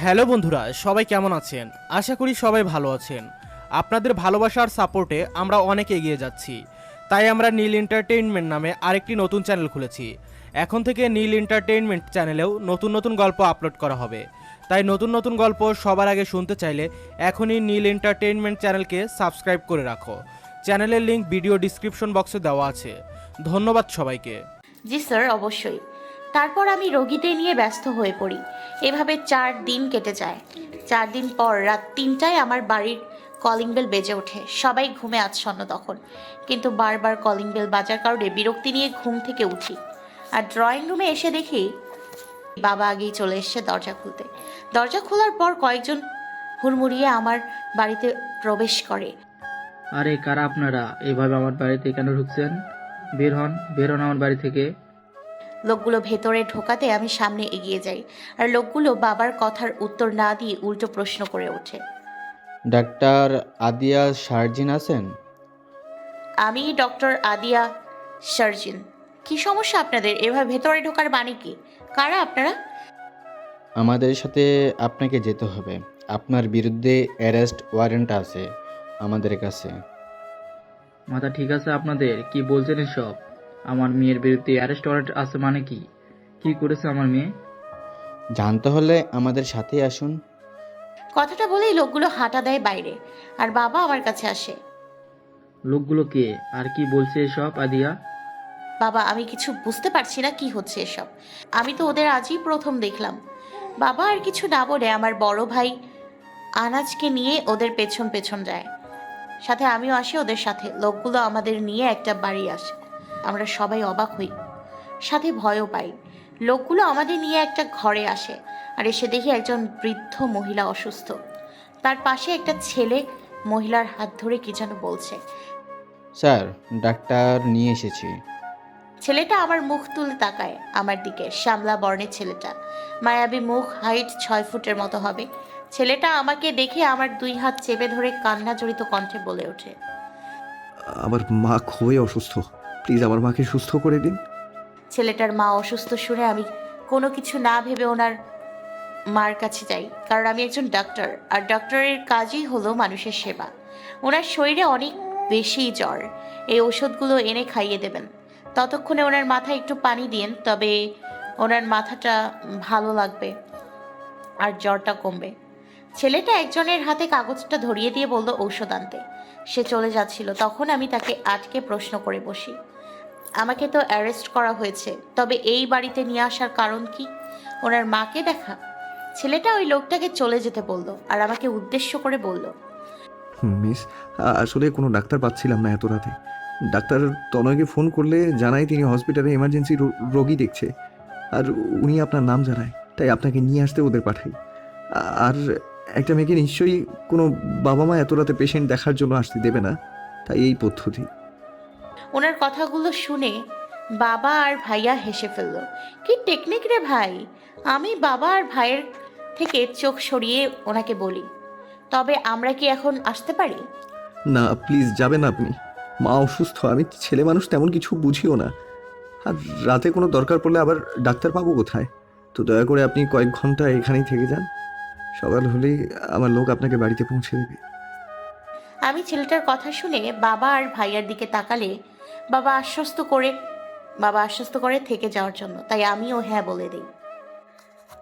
Hello বন্ধুরা, সবাই কেমন আছেন? আশা করি সবাই ভালো আছেন। আপনাদের ভালোবাসার সাপোর্টে আমরা অনেক এগিয়ে যাচ্ছি। তাই আমরা নীল এন্টারটেইনমেন্ট নামে আরেকটি নতুন চ্যানেল খুলেছি। এখন থেকে নীল এন্টারটেইনমেন্ট চ্যানেলেও নতুন নতুন গল্প আপলোড করা হবে। তাই নতুন নতুন গল্প সবার আগে শুনতে চাইলে এখনই নীল এন্টারটেইনমেন্ট চ্যানেলকে সাবস্ক্রাইব করে রাখো। চ্যানেলের লিংক ভিডিও ডিসক্রিপশন বক্সে দেওয়া আছে। ধন্যবাদ সবাইকে। জি স্যার, অবশ্যই। তারপর আমি রোগীদের নিয়ে ব্যস্ত হয়ে পড়ি। এভাবে চার দিন কেটে যায়। চার দিন পর রাত তিনটায় আমার বাড়ির কলিং বেল বেজে ওঠে। সবাই ঘুমে আচ্ছন্ন তখন। কিন্তু বারবার কলিং বেল বাজার কারণে বিরক্তি নিয়ে ঘুম থেকে উঠি। আর ড্রয়িং রুমে এসে দেখি, বাবা আগেই চলে এসছে দরজা খুলতে। দরজা খোলার পর কয়েকজন হুড়মুড়িয়ে আমার বাড়িতে প্রবেশ করে। আরে, কারা আপনারা? এভাবে আমার বাড়িতে কেন ঢুকছেন? বের হন বের হন আমার বাড়ি থেকে। লোকগুলো ভেতরে ঢোকাতে আমি সামনে এগিয়ে যাই আর লোকগুলো বাবার কথার উত্তর না দিয়ে উল্টো প্রশ্ন করে ওঠে। ডাক্তার আদিয়া সার্জিন আছেন? আমি ডক্টর আদিয়া সার্জিন। কি সমস্যা আপনাদের? এভাবে ভেতরে ঢোকার মানে কি? কারা আপনারা? আমাদের সাথে আপনাকে যেতে হবে। আপনার বিরুদ্ধে অ্যারেস্ট ওয়ারেন্ট আছে আমাদের কাছে। মাথা ঠিক আছে আপনাদের? কি বলছেন এসব? আমার মেয়ের বিরুদ্ধে অ্যারেস্ট ওয়ারেন্ট আছে মানে কি? কি করেছে আমার মেয়ে? জানতে হলে আমাদের সাথে আসুন। কথাটা বলেই লোকগুলো হাঁটা দেয় বাইরে আর বাবা আমার কাছে আসে। লোকগুলো কে? আর কি বলছে এসব আদিয়া? বাবা আমি কিছু বুঝতে পারছি না কি হচ্ছে এসব। আমি তো ওদের আজই প্রথম দেখলাম। বাবা আর কিছু না বলে আমার বড় ভাই আনাজকে নিয়ে ওদের পেছন পেছন যায়। সাথে আমিও আসি ওদের সাথে। লোকগুলো আমাদের নিয়ে একটা বাড়ি আসে। আমরা সবাই অবাক হই। সাথে ভয়ও পাই। লোকগুলো আমাদের নিয়ে একটা ঘরে আসে আর এসে দেখি একজন বৃদ্ধ মহিলা অসুস্থ। তার পাশে একটা ছেলে মহিলার হাত ধরে কি যেন বলছে। স্যার ডাক্তার নিয়ে এসেছি। ছেলেটা আমার মুখ তুলে তাকায় আমার দিকে শ্যামলা বর্ণের ছেলেটা। মায়াবী মুখ হাইট ছয় ফুটের মতো হবে। ছেলেটা আমাকে দেখে আমার দুই হাত চেপে ধরে কান্না জড়িত কণ্ঠে বলে ওঠে। আমার মা খুবই অসুস্থ। প্লিজ আমার মাকে সুস্থ করে দিন। ছেলেটার মা অসুস্থ শুনে আমি কোনো কিছু না ভেবে ওনার মার কাছে যাই। কারণ আমি একজন ডাক্তার, আর ডক্টরের কাজই হলো মানুষের সেবা। ওনার শরীরে অনেক বেশি জ্বর। এই ওষুধগুলো এনে খাইয়ে দেবেন। ততক্ষণে ওনার মাথায় একটু পানি দিন তবে ওনার মাথাটা ভালো লাগবে আর জ্বরটা কমবে। ছেলেটা একজনের হাতে কাগজটা ধরিয়ে দিয়ে বলল, ঔষধ আনতে। সে চলে যাচ্ছিল। তখন আমি তাকে আটকে প্রশ্ন করে বসি। আমাকে তো অ্যারেস্ট করা হয়েছে, তবে এই বাড়িতে নিয়ে আসার কারণ কি? ওনার মাকে দেখা। ছেলেটা ওই লোকটাকে চলে যেতে বলল আর আমাকে উদ্দেশ্য করে বলল। মিস, আসলে কোনো ডাক্তার পাচ্ছিলাম না এত রাতে। ডাক্তার তনয়কে ফোন করলে জানায় তিনি হসপিটালে এমার্জেন্সি রোগী দেখছে। আর উনি আপনার নাম জানায়, তাই আপনাকে নিয়ে আসতে ওদের পাঠাই। আর একটা মেয়েকে নিশ্চয়ই কোনো বাবা মা এত রাতে পেশেন্ট দেখার জন্য আসতে দেবে না, তাই এই পদ্ধতি। ওনার কথাগুলো শুনে বাবা আর ভাইয়া হেসে ফেলল কি টেকনিক রে ভাই? আমি বাবা আর ভাইয়ের থেকে চোখ সরিয়ে ওনাকে বলি। তবে আমরা কি এখন আসতে পারি? না প্লিজ যাবেন আপনি। মা অসুস্থ আমি ছেলে মানুষ তেমন কিছু বুঝিও না। আর রাতে কোনো দরকার পড়লে আবার ডাক্তার পাবো কোথায়? তো দয়া করে আপনি কয়েক ঘণ্টা এখানেই থেকে যান। সকাল হলেই আমার লোক আপনাকে বাড়িতে পৌঁছে দেবে। আমি ছেলেটার কথা শুনে বাবা আর ভাইয়ার দিকে তাকালে বাবা আশ্বস্ত করে, বাবা আশ্বস্ত করে থেকে যাওয়ার জন্য। তাই আমিও হ্যাঁ বলে দিই।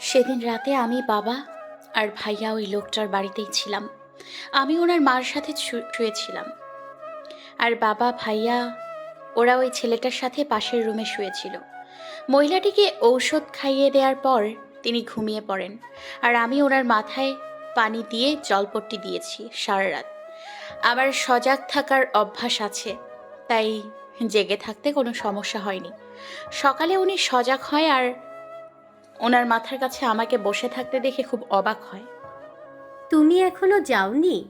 সেদিন রাতে আমি বাবা আর ভাইয়া ওই লোকটার বাড়িতেই ছিলাম। আমি ওনার মার সাথে শুয়েছিলাম। আর বাবা, ভাইয়া, ওরা ওই ছেলেটার সাথে পাশের রুমে শুয়েছিল। মহিলাটিকে ঔষধ খাইয়ে দেওয়ার পর তিনি ঘুমিয়ে পড়েন। আর আমি ওনার মাথায় পানি দিয়ে জলপট্টি দিয়েছি সারা রাত। আমার সজাগ থাকার অভ্যাস আছে। তাই জেগে থাকতে কোনো সমস্যা হয়নি। সকালে উনি সজাগ হয় আর ওনার মাথার কাছে আমাকে বসে থাকতে দেখে খুব অবাক হয়। তুমি এখনও যাওনি?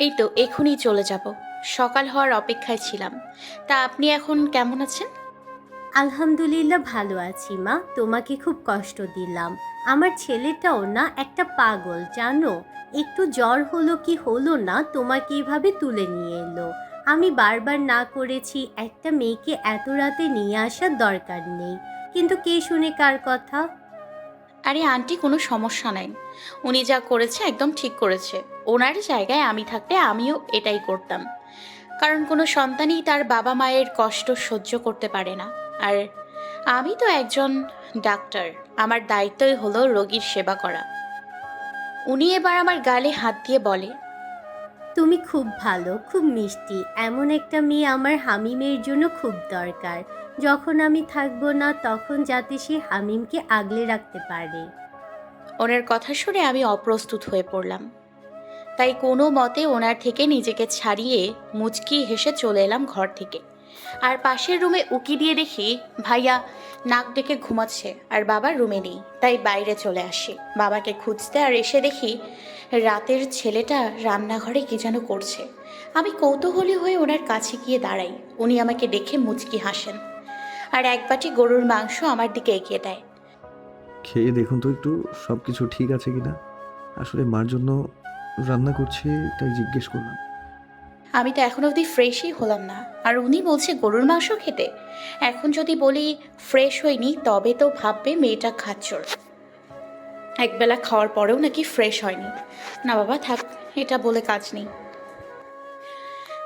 এই তো এখনই চলে যাব। সকাল হওয়ার অপেক্ষায় ছিলাম। তা আপনি এখন কেমন আছেন? আলহামদুলিল্লাহ ভালো আছি মা তোমাকে খুব কষ্ট দিলাম। আমার ছেলেটাও না একটা পাগল জানো? একটু জ্বর হলো কি হলো না তোমাকে এভাবে তুলে নিয়ে এলো। আমি বারবার না করেছি, একটা মেয়েকে এত রাতে নিয়ে আসার দরকার নেই। কিন্তু কে শুনে কার কথা? আরে আন্টি, কোনো সমস্যা নাই। উনি যা করেছে একদম ঠিক করেছে। ওনার জায়গায় আমি থাকলে আমিও এটাই করতাম। কারণ কোনো সন্তানই তার বাবা মায়ের কষ্ট সহ্য করতে পারে না। আর আমি তো একজন ডাক্তার। আমার দায়িত্বই হলো রোগীর সেবা করা। উনি এবার আমার গালে হাত দিয়ে বলে তুমি খুব ভালো, খুব মিষ্টি। এমন একটা মেয়ে আমার হামিমের জন্য খুব দরকার। যখন আমি থাকব না, তখন যাতে সে হামিমকে আগলে রাখতে পারে। ওনার কথা শুনে আমি অপ্রস্তুত হয়ে পড়লাম। তাই কোনো মতে ওনার থেকে নিজেকে ছাড়িয়ে মুচকি হেসে চলে এলাম ঘর থেকে। আর পাশের রুমে উকি দিয়ে দেখি, ভাইয়া, নাক ডেকে ঘুমাচ্ছে। আর বাবা রুমে নেই। তাই বাইরে চলে আসি। বাবাকে খুঁজতে আর এসে দেখি রাতের ছেলেটা রান্নাঘরে কি যেন করছে। আমি কৌতূহলী হয়ে ওনার কাছে গিয়ে দাঁড়াই। উনি আমাকে দেখে মুচকি হাসেন। আর এক বাটি গরুর মাংস আমার দিকে এগিয়ে দেয়। খেয়ে দেখুন তো একটু সব কিছু ঠিক আছে কিনা? আসলে মার জন্য রান্না করছে তাই জিজ্ঞেস করলাম। আমি তো এখন অবধি ফ্রেশই হলাম না। আর উনি বলছে গরুর মাংস খেতে। এখন যদি বলি ফ্রেশ হয়নি তবে তো ভাববে মেয়েটা খাচ্চর একবেলা খাওয়ার পরেও নাকি ফ্রেশ হয়নি। না বাবা থাক এটা বলে কাজ নেই।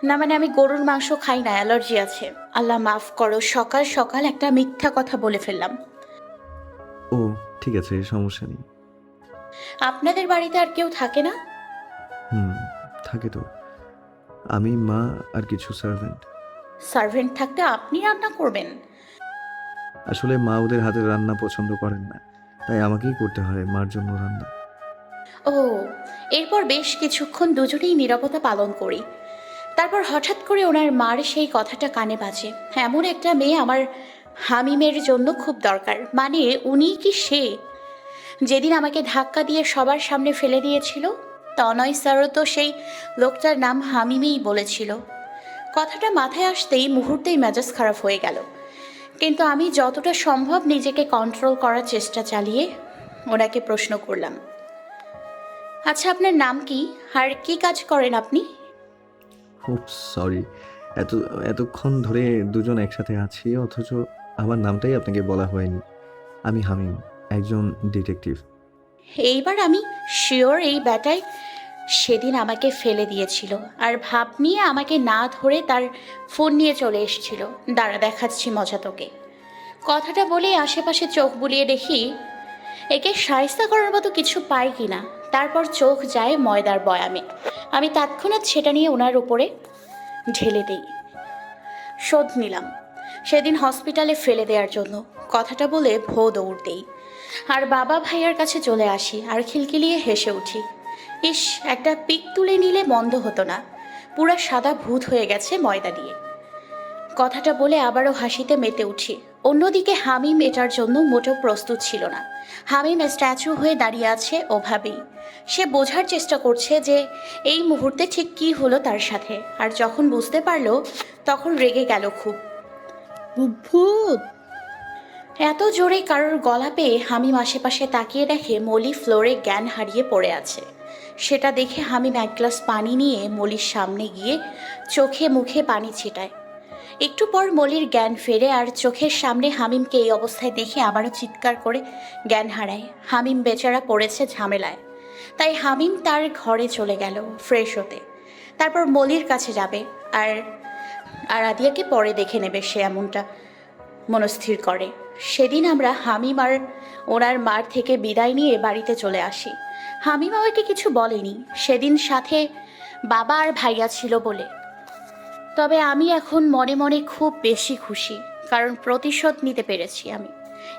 না মানে আমি গরুর মাংস খাই না অ্যালার্জি আছে। আল্লাহ মাফ করো সকাল সকাল একটা মিথ্যা কথা বলে ফেললাম। ও ঠিক আছে সমস্যা নেই। আপনাদের বাড়িতে আর কেউ থাকে না? হুম থাকে তো। আমি মা আর কিছু সার্ভেন্ট সার্ভেন্ট থাকতে আপনি রান্না করবেন? আসলে মা ওদের হাতের রান্না পছন্দ করেন না। তাই আমাকেই করতে হয় মার জন্য রান্না। ও, এরপর বেশ কিছুক্ষণ দুজনেই নিরাপত্তা পালন করি। তারপর হঠাৎ করে ওনার মার সেই কথাটা কানে বাজে। এমন একটা মেয়ে আমার হামিমের জন্য খুব দরকার। মানে উনি কি সে? যেদিন আমাকে ধাক্কা দিয়ে সবার সামনে ফেলে দিয়েছিল, তনয় স্যারও তো সেই লোকটার নাম হামিমেই বলেছিল। কথাটা মাথায় আসতেই মুহূর্তেই মেজাজ খারাপ হয়ে গেল। কিন্তু আমি যতটা সম্ভব নিজেকে কন্ট্রোল করার চেষ্টা চালিয়ে ওনাকে প্রশ্ন করলাম। আচ্ছা আপনার নাম কি? আর কি কাজ করেন আপনি? সরি এত এতক্ষণ ধরে দুজন একসাথে আছি অথচ আমার নামটাই আপনাকে বলা হয়নি। আমি হামিম একজন ডিটেকটিভ এইবার আমি শিওর এই ব্যাটায় সেদিন আমাকে ফেলে দিয়েছিল আর ভাব নিয়ে আমাকে না ধরে তার ফোন নিয়ে চলে এসেছিল। দাঁড়া, দেখাচ্ছি মজা তোকে। কথাটা বলে আশেপাশে চোখ বুলিয়ে দেখি, একে সায়স্তা করার মতো কিছু পাই কি না তারপর চোখ যায় ময়দার বয়ামে। আমি তৎক্ষণাৎ সেটা নিয়ে ওনার উপরে ঢেলে দিই। শোধ নিলাম। সেদিন হসপিটালে ফেলে দেওয়ার জন্য। কথাটা বলে ভো দৌড় দেই। আর বাবা ভাইয়ার কাছে চলে আসি আর খিলখিলিয়ে হেসে উঠি। ইস একটা পিক তুলে নিলে বন্ধ হতো না। পুরা সাদা ভূত হয়ে গেছে ময়দা দিয়ে। কথাটা বলে আবারও হাসিতে মেতে উঠি। অন্যদিকে হামিম এটার জন্য মোটেও প্রস্তুত ছিল না। হামিম স্ট্যাচু হয়ে দাঁড়িয়ে আছে ওভাবেই সে বোঝার চেষ্টা করছে যে এই মুহূর্তে ঠিক কী হলো তার সাথে আর যখন বুঝতে পারল তখন রেগে গেল খুব। ভূত! এত জোরে কারোর গলা পেয়ে হামিম আশেপাশে তাকিয়ে দেখে মলি ফ্লোরে জ্ঞান হারিয়ে পড়ে আছে। সেটা দেখে হামিম এক গ্লাস পানি নিয়ে মলির সামনে গিয়ে চোখে মুখে পানি ছিটায়। একটু পর মলির জ্ঞান ফেরে আর চোখের সামনে হামিমকে এই অবস্থায় দেখে আবারও চিৎকার করে জ্ঞান হারায়। হামিম বেচারা পড়েছে ঝামেলায়। তাই হামিম তার ঘরে চলে গেল ফ্রেশ হতে। তারপর মলির কাছে যাবে আর আর আদিয়াকে পরে দেখে নেবে সে এমনটা মনস্থির করে। সেদিন আমরা হামিম আর ওনার মার থেকে বিদায় নিয়ে বাড়িতে চলে আসি। হামিম আমাকে কিছু বলেনি। সেদিন সাথে বাবা আর ভাইয়া ছিল বলে। তবে আমি এখন মনে মনে খুব বেশি খুশি, কারণ প্রতিশোধ নিতে পেরেছি আমি।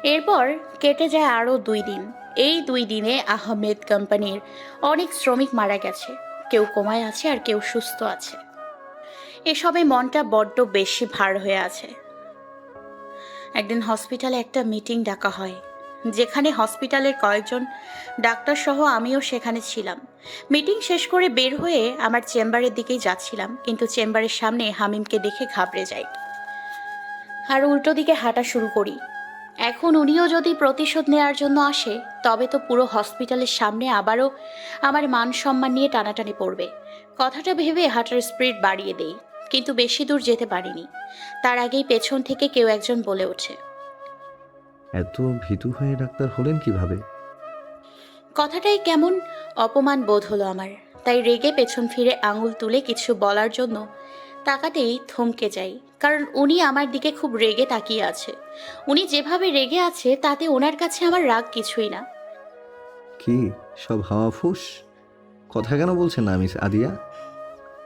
এরপর কেটে যায় আরও দুই দিন। এই দুই দিনে আহমেদ কোম্পানির অনেক শ্রমিক মারা গেছে। কেউ কমায় আছে আর কেউ সুস্থ আছে। এসবে মনটা বড্ড বেশি ভার হয়ে আছে। একদিন হসপিটালে একটা মিটিং ডাকা হয়। যেখানে হসপিটালের কয়েকজন ডাক্তার সহ আমিও সেখানে ছিলাম। মিটিং শেষ করে বের হয়ে আমার চেম্বারের দিকেই যাচ্ছিলাম, কিন্তু চেম্বারের সামনে হামিমকে দেখে ঘাবড়ে যাই। আর উল্টো দিকে হাঁটা শুরু করি। এখন উনিও যদি প্রতিশোধ নেওয়ার জন্য আসে, তবে তো পুরো হসপিটালের সামনে আবারও আমার মান সম্মান নিয়ে টানাটানি পড়বে। কথাটা ভেবে হাঁটার স্পিড বাড়িয়ে দেই, কিন্তু বেশি দূর যেতে পারিনি। তার আগেই পেছন থেকে কেউ একজন বলে ওঠে। এত ভীতু হয়ে ডাক্তার হলেন কীভাবে? কথাটাই কেমন অপমান বোধ হলো আমার। তাই রেগে পেছন ফিরে আঙুল তুলে কিছু বলার জন্য তাকাতেই থমকে যাই কারণ উনি আমার দিকে খুব রেগে তাকিয়ে আছে। উনি যেভাবে রেগে আছে তাতে ওনার কাছে আমার রাগ কিছুই না। কি সব হাওয়া ফুস? কথা কেন বলছেন না মিস আদিয়া?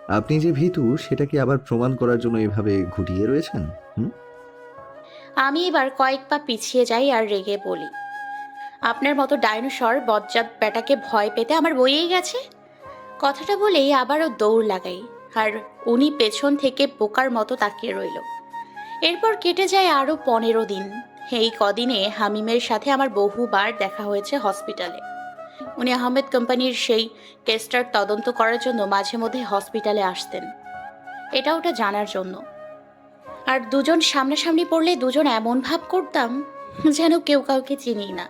আপনি যে ভীতু সেটা কি আবার প্রমাণ করার জন্য এভাবে ঘুটিয়ে রয়েছেন হুম? আমি এবার কয়েক পা পিছিয়ে যাই আর রেগে বলি, আপনার মতো ডাইনোসর বজ্জাত বেটাকে ভয় পেতে আমার বইয়েই গেছে? কথাটা বলেই আবারও দৌড় লাগাই, আর উনি পেছন থেকে বোকার মতো তাকিয়ে রইল। এরপর কেটে যায় আরও পনেরো দিন। এই কদিনে হামিমের সাথে আমার বহুবার দেখা হয়েছে হসপিটালে। উনি আহমেদ কোম্পানির সেই কেসটার তদন্ত করার জন্য মাঝে মধ্যে হসপিটালে আসতেন। এটা ওটা জানার জন্য। আর দুজন সামনাসামনি পড়লে দুজন এমন ভাব করতাম যেন কেউ কাউকে চিনি না।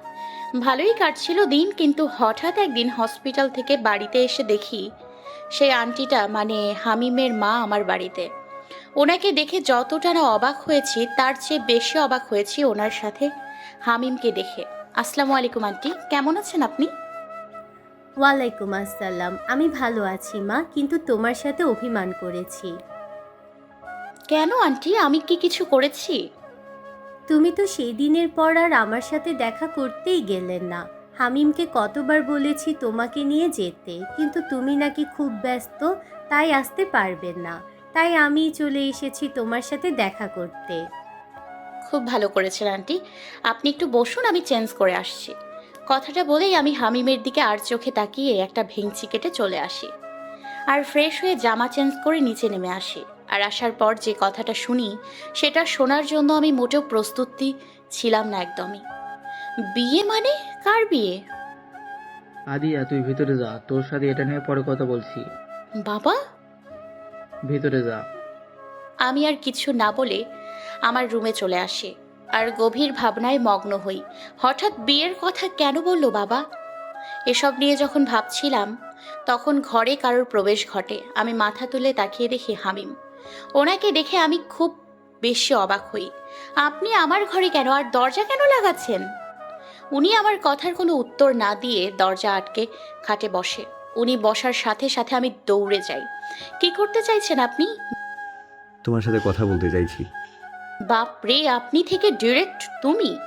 ভালোই কাটছিল দিন, কিন্তু হঠাৎ একদিন হসপিটাল থেকে বাড়িতে এসে দেখি সেই আন্টিটা মানে হামিমের মা আমার বাড়িতে। ওনাকে দেখে যতটা না অবাক হয়েছি, তার চেয়ে বেশি অবাক হয়েছি ওনার সাথে হামিমকে দেখে। আসসালামু আলাইকুম, আন্টি। কেমন আছেন আপনি? ওয়ালাইকুম আসসালাম। আমি ভালো আছি, মা, কিন্তু তোমার সাথে অভিমান করেছি। কেন আন্টি? আমি কি কিছু করেছি? তুমি তো সেই দিনের পর আর আমার সাথে দেখা করতেই গেলেন না। হামিমকে কতবার বলেছি তোমাকে নিয়ে যেতে কিন্তু তুমি নাকি খুব ব্যস্ত তাই আসতে পারবেন না। তাই আমি চলে এসেছি তোমার সাথে দেখা করতে। খুব ভালো করেছেন আন্টি। আপনি একটু বসুন আমি চেঞ্জ করে আসছি। কথাটা বলেই আমি হামিমের দিকে আর চোখে তাকিয়ে একটা ভেঙচি কেটে চলে আসি। আর ফ্রেশ হয়ে জামা চেঞ্জ করে নিচে নেমে আসি। আর আসার পর যে কথাটা শুনি সেটা শোনার জন্য আমি মোটেও প্রস্তুতি ছিলাম না একদমই। বিয়ে মানে কার বিয়ে? আদিয়া তুই ভিতরে যা তোর সাথে এটা নিয়ে পরে কথা বলছি। বাবা? ভিতরে যা। আমি আর কিছু না বলে আমার রুমে চলে আসি আর গভীর ভাবনায় মগ্ন হই। হঠাৎ বিয়ের কথা কেন বলল বাবা? এসব নিয়ে যখন ভাবছিলাম তখন ঘরে কারোর প্রবেশ ঘটে। আমি মাথা তুলে তাকিয়ে দেখি হামিম। ওনাকে দেখে আমি খুব বেশি অবাক হই। আপনি আমার ঘরে কেন আর দরজা কেন লাগাচ্ছেন? উনি আমার কথার কোনো উত্তর না দিয়ে দরজা আটকে খাটে বসে। উনি বসার সাথে সাথে আমি দৌড়ে যাই। কি করতে চাইছেন আপনি? তোমার সাথে কথা বলতে চাইছি। বাপ রে আপনি থেকে ডিরেক্ট তুমি।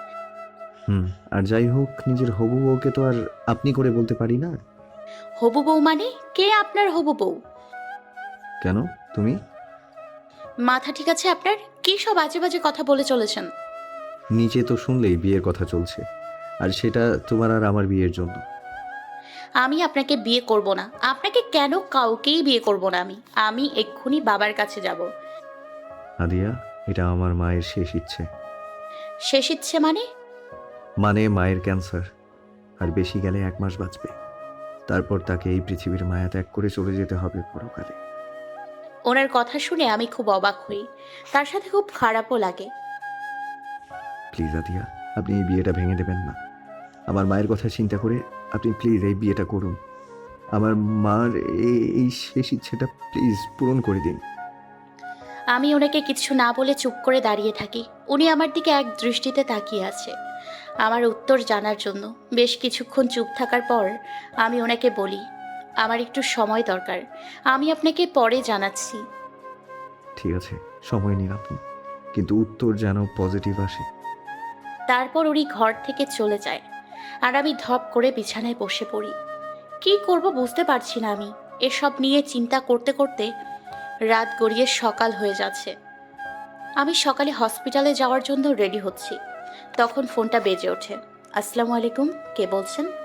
হুম আর যাই হোক নিজের হবু বউকে তো আর আপনি করে বলতে পারি না। হবু বউ মানে? কে আপনার হবু বউ? কেন? তুমি? মাথা ঠিক আছে আপনার? কি সব আজে বাজে কথা বলে চলেছেন? নিচে তো শুনলেই বিয়ের কথা চলছে। আর সেটা তোমার আর আমার বিয়ের জন্য। আমি আপনাকে বিয়ে করব না। আপনাকে কেন কাউকেই বিয়ে করব না আমি? আমি এক্ষুনি বাবার কাছে যাব। আদিয়া এটা আমার মায়ের শেষ ইচ্ছে। শেষ ইচ্ছে মানে? মানে মায়ের ক্যান্সার। আর বেশি গেলে এক মাস বাঁচবে। তারপর তাকে এই পৃথিবীর মায়া ত্যাগ করে চলে যেতে হবে পরকালে। ওনার কথা শুনে আমি খুব অবাক হই। তার সাথে খুব খারাপও লাগে। প্লিজ আদিয়া আপনি এই বিয়েটা ভেঙে দেবেন না। আমার মায়ের কথা চিন্তা করে আপনি প্লিজ এই বিয়েটা করুন। আমার মার এই এই শেষ ইচ্ছেটা প্লিজ পূরণ করে দিন। আমি ওনাকে কিছু না বলে চুপ করে দাঁড়িয়ে থাকি। উনি আমার দিকে এক দৃষ্টিতে তাকিয়ে আছে। আমার উত্তর জানার জন্য বেশ কিছুক্ষণ চুপ থাকার পর আমি ওনাকে বলি আমার একটু সময় দরকার। আমি আপনাকে পরে জানাচ্ছি। ঠিক আছে সময় নিন আপনি। কিন্তু উত্তর যেন পজিটিভ আসে। তারপর উনি ঘর থেকে চলে যায় আর আমি ধপ করে বিছানায় বসে পড়ি। কি করব বুঝতে পারছি না আমি। এসব নিয়ে চিন্তা করতে করতে রাত গড়িয়ে সকাল হয়ে যাচ্ছে। আমি সকালে হসপিটালে যাওয়ার জন্য রেডি হচ্ছি। তখন ফোনটা বেজে ওঠে। আসসালামু আলাইকুম কে বলছেন?